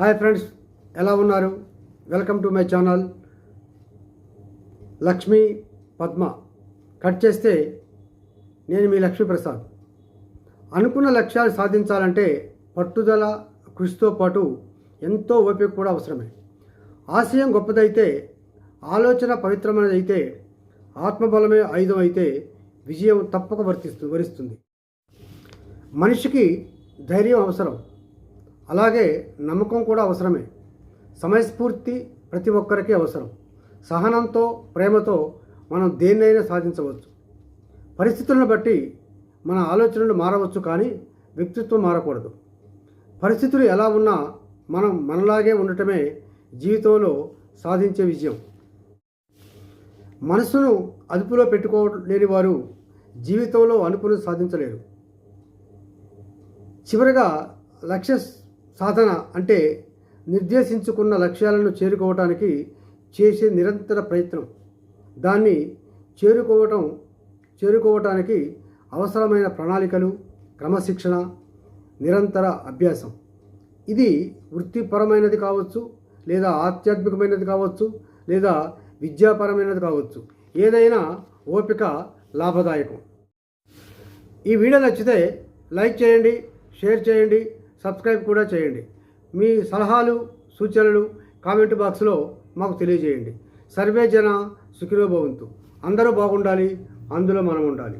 Hi friends ఎలా ఉన్నారు? Welcome to my channel. Lakshmi Padma. Cut చేస్తే నేను మీ లక్ష్మీ ప్రసాద్ అనుకున్న లక్ష్యాలు సాధించాలంటే పట్టుదల కృషితో పాటు ఎంతో ఓపిక కూడా అవసరమే. ఆశయం గొప్పదైతే ఆలోచన పవిత్రమైనదైతే ఆత్మబలమే ఆయుధం అయితే విజయం తప్పక వర్తిస్తు వరిస్తుంది. మనిషికి ధైర్యం అవసరం. అలాగే నమ్మకం కూడా అవసరమే. సమయస్ఫూర్తి ప్రతి ఒక్కరికి అవసరం. సహనంతో ప్రేమతో మనం దేన్నైనా సాధించవచ్చు. పరిస్థితులను బట్టి మన ఆలోచనలు మారవచ్చు కానీ వ్యక్తిత్వం మారకూడదు. పరిస్థితులు ఎలా ఉన్నా మనం మనలాగే ఉండటమే జీవితంలో సాధించే విజయం. మనసును అదుపులో పెట్టుకోలేని వారు జీవితంలో అనుకుని సాధించలేరు. చివరగా లక్ష్య సాధన అంటే నిర్దేశించుకున్న లక్ష్యాలను చేరుకోవటానికి చేసే నిరంతర ప్రయత్నం. దాన్ని చేరుకోవటం చేరుకోవటానికి అవసరమైన ప్రణాళికలు క్రమశిక్షణ నిరంతర అభ్యాసం. ఇది వృత్తిపరమైనది కావచ్చు లేదా ఆధ్యాత్మికమైనది కావచ్చు లేదా విద్యాపరమైనది కావచ్చు. ఏదైనా ఓపిక లాభదాయకం. ఈ వీడియో నచ్చితే లైక్ చేయండి షేర్ చేయండి సబ్స్క్రైబ్ కూడా చేయండి. మీ సలహాలు సూచనలు కామెంట్ బాక్స్లో మాకు తెలియజేయండి. సర్వే జన సుఖినోభవంతు అందరూ బాగుండాలి అందులో మనం ఉండాలి